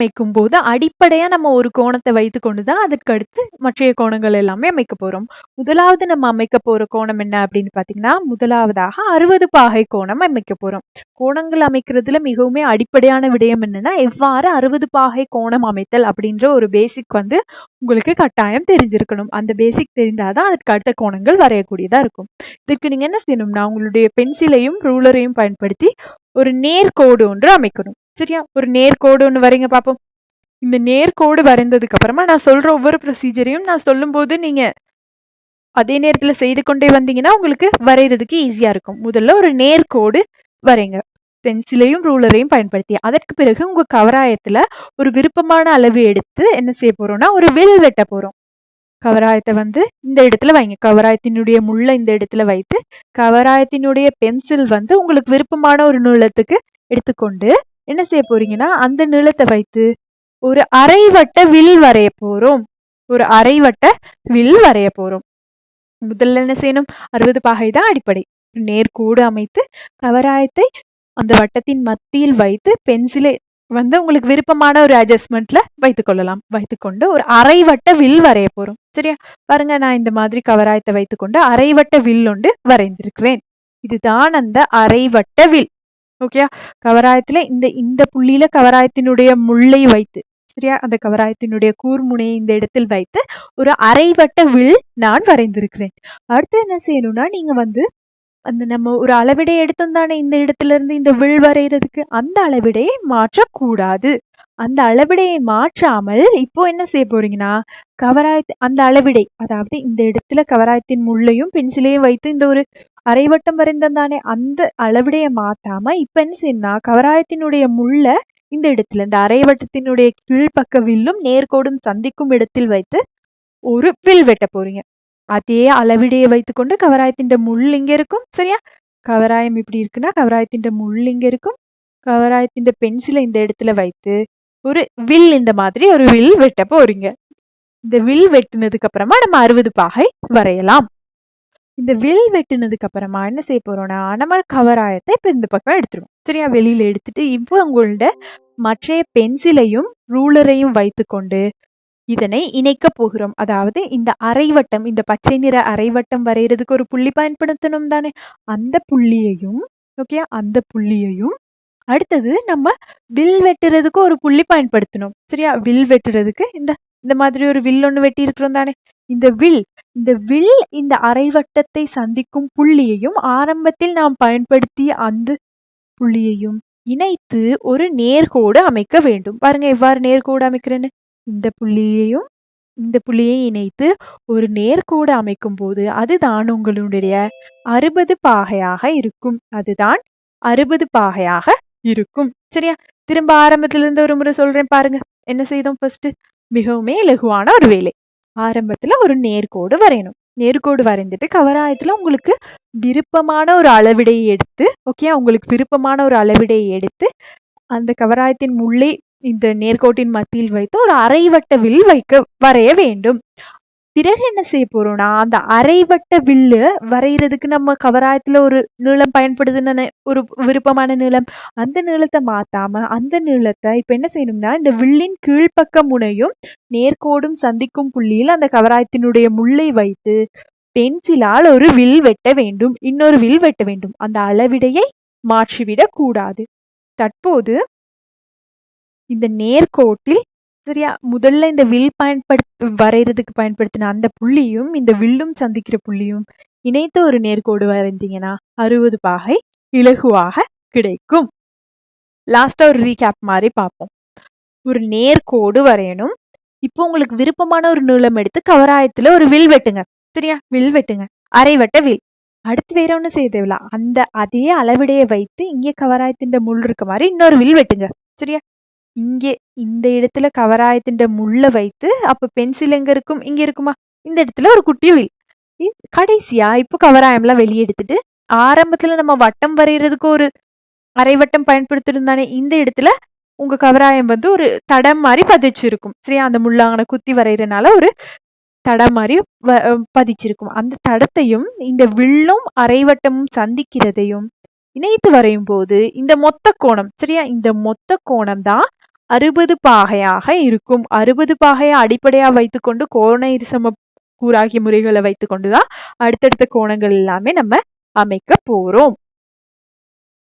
அமைக்கும் போது அடிப்படையா நம்ம ஒரு கோணத்தை வைத்து கொண்டுதான் அதற்கு அடுத்து மற்றைய கோணங்கள் எல்லாமே அமைக்க போறோம். முதலாவது நம்ம அமைக்க போற கோணம் என்ன அப்படின்னு பாத்தீங்கன்னா முதலாவதாக அறுபது பாகை கோணம் அமைக்க போறோம். கோணங்கள் அமைக்கிறதுல மிகவுமே அடிப்படையான விடயம் என்னன்னா எவ்வாறு அறுபது பாகை கோணம் அமைத்தல் அப்படின்ற ஒரு பேசிக் வந்து உங்களுக்கு கட்டாயம் தெரிஞ்சிருக்கணும். அந்த பேசிக் தெரிந்தாதான் அதுக்கு அடுத்த கோணங்கள் வரையக்கூடியதா இருக்கும். இதுக்கு நீங்க என்ன செய்யணும்னா உங்களுடைய பென்சிலையும் ரூலரையும் பயன்படுத்தி ஒரு நேர்கோடு ஒன்று அமைக்கணும். சரியா? ஒரு நேர்கோடு ஒன்று வரைங்க பார்ப்போம் இந்த நேர்கோடு வரைந்ததுக்கு அப்புறமா நான் சொல்ற ஒவ்வொரு ப்ரொசீஜரையும் நான் சொல்லும் போது நீங்க அதே நேரத்துல செய்து கொண்டே வந்தீங்கன்னா உங்களுக்கு வரைகிறதுக்கு ஈஸியா இருக்கும். முதல்ல ஒரு நேர்கோடு வரைங்க. பென்சிலையும் ரூலரையும் பயன்படுத்தி. அதற்கு பிறகு உங்க கவராயத்துல ஒரு விருப்பமான அளவு எடுத்து என்ன செய்ய போறோம்னா ஒரு வில் வெட்ட போறோம். கவராயத்தை வந்து இந்த இடத்துல வைங்க. கவராயத்தினுடைய முள்ள இந்த இடத்துல வைத்து கவராயத்தினுடைய பென்சில் வந்து உங்களுக்கு விருப்பமான ஒரு நூலத்துக்கு எடுத்துக்கொண்டு என்ன செய்ய போறீங்கன்னா அந்த நிலத்தை வைத்து ஒரு அரைவட்ட வில் வரைய போறோம். ஒரு அரைவட்ட வில் வரைய போறோம். முதல்ல என்ன செய்யணும்? அறுபது பாகை தான் அடிப்படை. நேர்கூடு அமைத்து கவராயத்தை அந்த வட்டத்தின் மத்தியில் வைத்து பென்சிலை வந்து உங்களுக்கு விருப்பமான ஒரு அட்ஜஸ்ட்மெண்ட்ல வைத்துக் கொள்ளலாம். வைத்துக்கொண்டு ஒரு அரைவட்ட வில் வரைய போறோம். சரியா? பாருங்க நான் இந்த மாதிரி கவராயத்தை வைத்துக்கொண்டு அரைவட்ட வில் ஒன்று வரைந்திருக்கிறேன். இதுதான் அந்த அரைவட்ட வில். ஓகேயா கவராயத்துல இந்த இந்த புள்ளியில கவராயத்தினுடைய முள்ளை வைத்து சரியா? அந்த கவராயத்தினுடைய கூர்முனையை இந்த இடத்தில் வைத்து ஒரு அரைவட்ட வில் நான் வரைந்திருக்கிறேன். அடுத்து என்ன செய்யணும்னா நீங்க வந்து அந்த நம்ம ஒரு அளவிடை எடுத்தோம் தானே இந்த இடத்துல இருந்து இந்த வில் வரைகிறதுக்கு அந்த அளவிடையை மாற்றக்கூடாது. அந்த அளவிடையை மாற்றாமல் இப்போ என்ன செய்ய போறீங்கன்னா கவராயத்து அந்த அளவிடை அதாவது இந்த இடத்துல கவராயத்தின் முள்ளையும் பென்சிலையும் வைத்து இந்த ஒரு அரைவட்டம் வரைந்தோம் தானே அந்த அளவிடையை மாத்தாம இப்ப என்ன செய்யணும் கவராயத்தினுடைய முள்ள இந்த இடத்துல இந்த அரைவட்டத்தினுடைய கீழ்ப்பக்க வில்லும் நேர்கோடும் சந்திக்கும் இடத்தில் வைத்து ஒரு வில் வெட்ட போறீங்க. அதே அளவிடையை வைத்துக்கொண்டு கவராயத்தின் முள் இங்க இருக்கும் சரியா? கவராயம் இப்படி இருக்குன்னா கவராயத்தின் முள் இங்க இருக்கும். கவராயத்தின் பென்சிலை இந்த இடத்துல வைத்து ஒரு வில் இந்த மாதிரி ஒரு வில் வெட்ட போறீங்க. இந்த வில் வெட்டினதுக்கு அப்புறமா நம்ம அறுபது பாகை வரையலாம். இந்த வில் வெட்டினதுக்கு அப்புறமா என்ன செய்ய போறோம்னா நம்ம கவராயத்தை இப்ப இந்த பக்கம் எடுத்துருவோம். சரியா? வெளியில எடுத்துட்டு இப்போ உங்களோட மற்ற பென்சிலையும் ரூலரையும் வைத்துக்கொண்டு இதனை இணைக்க போகிறோம். அதாவது இந்த அரைவட்டம் இந்த பச்சை நிற அரைவட்டம் வரைகிறதுக்கு ஒரு புள்ளி பயன்படுத்தணும் தானே? அந்த புள்ளியையும் ஓகே அந்த புள்ளியையும் அடுத்தது நம்ம வில் வெட்டுறதுக்கு ஒரு புள்ளி பயன்படுத்தணும். சரியா? வில் வெட்டுறதுக்கு இந்த இந்த மாதிரி ஒரு வில் ஒன்று வெட்டி இருக்கிறோம் தானே? இந்த வில் இந்த வில் இந்த அரைவட்டத்தை சந்திக்கும் புள்ளியையும் ஆரம்பத்தில் நாம் பயன்படுத்திய அந்த புள்ளியையும் இணைத்து ஒரு நேர்கோடு அமைக்க வேண்டும். பாருங்க எவ்வாறு நேர்கோடு அமைக்கிறேன்னு? இந்த புள்ளியையும் இந்த புள்ளியை இணைத்து ஒரு நேர்கோடு அமைக்கும் போது அதுதான் உங்களுடைய அறுபது பாகையாக இருக்கும். அதுதான் அறுபது பாகையாக இருக்கும். சரியா? திரும்ப ஆரம்பத்துல இருந்து ஒரு முறை சொல்றேன் பாருங்க. என்ன செய்தோம் ஃபர்ஸ்ட் மிகவுமே இலகுவான ஒரு வேலை. ஆரம்பத்துல ஒரு நேர்கோடு வரையணும். நேர்கோடு வரைந்துட்டு கவராயத்துல உங்களுக்கு விருப்பமான ஒரு அளவிடையை எடுத்து ஓகே உங்களுக்கு விருப்பமான ஒரு அளவிடையை எடுத்து அந்த கவராயத்தின் முள்ளே இந்த நேர்கோட்டின் மத்தியில் வைத்து ஒரு அரைவட்ட வில் வைக்க வரைய வேண்டும். பிறகு என்ன செய்ய போறோம்னா அந்த அரைவட்ட வில்லு வரைகிறதுக்கு நம்ம கவராயத்துல ஒரு நீளம் பயன்படுதுன்னு ஒரு விருப்பமான நீளம். அந்த நீளத்தை மாத்தாம அந்த நீளத்தை இப்ப என்ன செய்யணும்னா இந்த வில்லின் கீழ்ப்பக்க முனையும் நேர்கோடும் சந்திக்கும் புள்ளியில் அந்த கவராயத்தினுடைய முள்ளை வைத்து பென்சிலால் ஒரு வில் வெட்ட வேண்டும். இன்னொரு வில் வெட்ட வேண்டும். அந்த அளவிடையை மாற்றிவிடக் கூடாது. தற்போது இந்த நேர்கோட்டில் சரியா? முதல்ல இந்த வில் பயன்படுத்த வரைகிறதுக்கு பயன்படுத்தின அந்த புள்ளியும் இந்த வில்லும் சந்திக்கிற புள்ளியும் இணைத்து ஒரு நேர்கோடு வரைந்தீங்கன்னா அறுபது பாகை இலகுவாக கிடைக்கும். லாஸ்டா ஒரு ரீகேப் மாதிரி பார்ப்போம். ஒரு நேர்கோடு வரையணும். இப்போ உங்களுக்கு விருப்பமான ஒரு நீளம் எடுத்து கவராயத்துல ஒரு வில் வெட்டுங்க. சரியா? வில் வெட்டுங்க. அரைவட்ட வில். அடுத்து வேற ஒண்ணும் செய்ய தேவையில்ல. அந்த அதே அளவிடையை வைத்து இங்கே கவராயத்தின் முள் இருக்க மாதிரி இன்னொரு வில் வெட்டுங்க. சரியா? இங்கே இந்த இடத்துல கவராயத்தின் முள்ள வைத்து அப்ப பென்சில் எங்க இருக்கும்? இங்க இருக்குமா? இந்த இடத்துல ஒரு குட்டி வில் கடைசியா இப்போ கவராயம்லாம் வெளியே எடுத்துட்டு ஆரம்பத்துல நம்ம வட்டம் வரைகிறதுக்கு ஒரு அரைவட்டம் பயன்படுத்திருந்தானே இந்த இடத்துல உங்க கவராயம் வந்து ஒரு தடம் மாதிரி பதிச்சிருக்கும். சரியா? அந்த முள்ளாங்கனை குத்தி வரைகிறனால ஒரு தடம் மாதிரி பதிச்சிருக்கும். அந்த தடத்தையும் இந்த வில்லும் அரைவட்டமும் சந்திக்கிறதையும் இணைத்து வரையும் போது இந்த மொத்த கோணம் சரியா? இந்த மொத்த கோணம் தான் அறுபது பாகையாக இருக்கும். அறுபது பாகையை அடிப்படையா வைத்துக்கொண்டு கோண இருசம கூறாகிய முறைகளை வைத்துக்கொண்டுதான் அடுத்தடுத்த கோணங்கள் எல்லாமே நம்ம அமைக்க போறோம்.